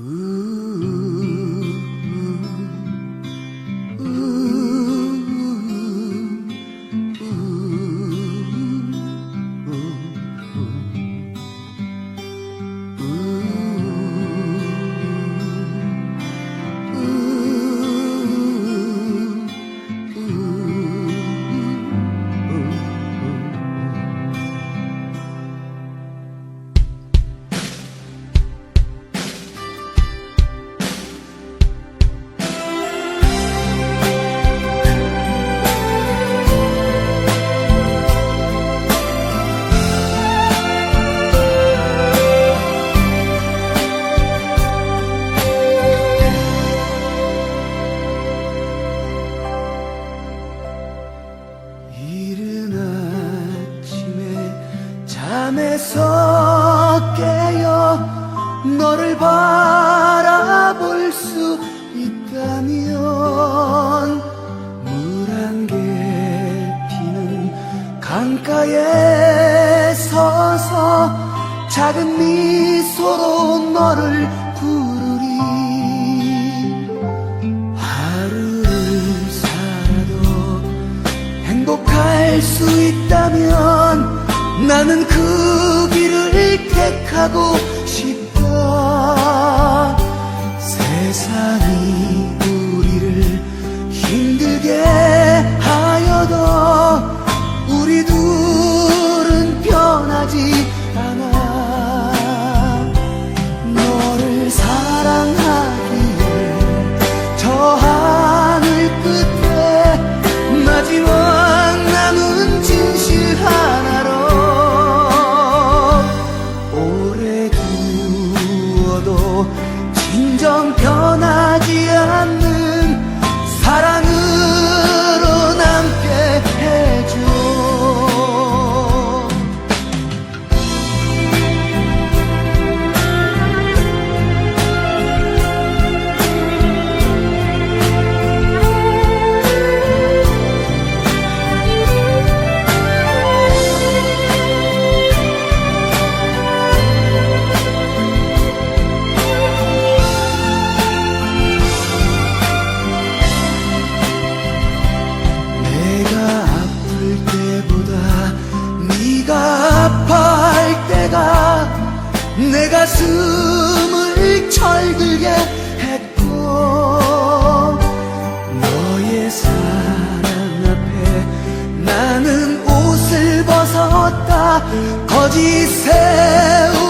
Ooh. 잠에서 깨어 너를 바라볼 수 있다면 물 한 개 피는 강가에 서서 작은 미소로 너를 부르리. 하루를 살아도 행복할 수 있다면 나는 그 길을 택하고 내 가슴을 철들게 했고 너의 사랑 앞에 나는 옷을 벗었다. 거짓 세우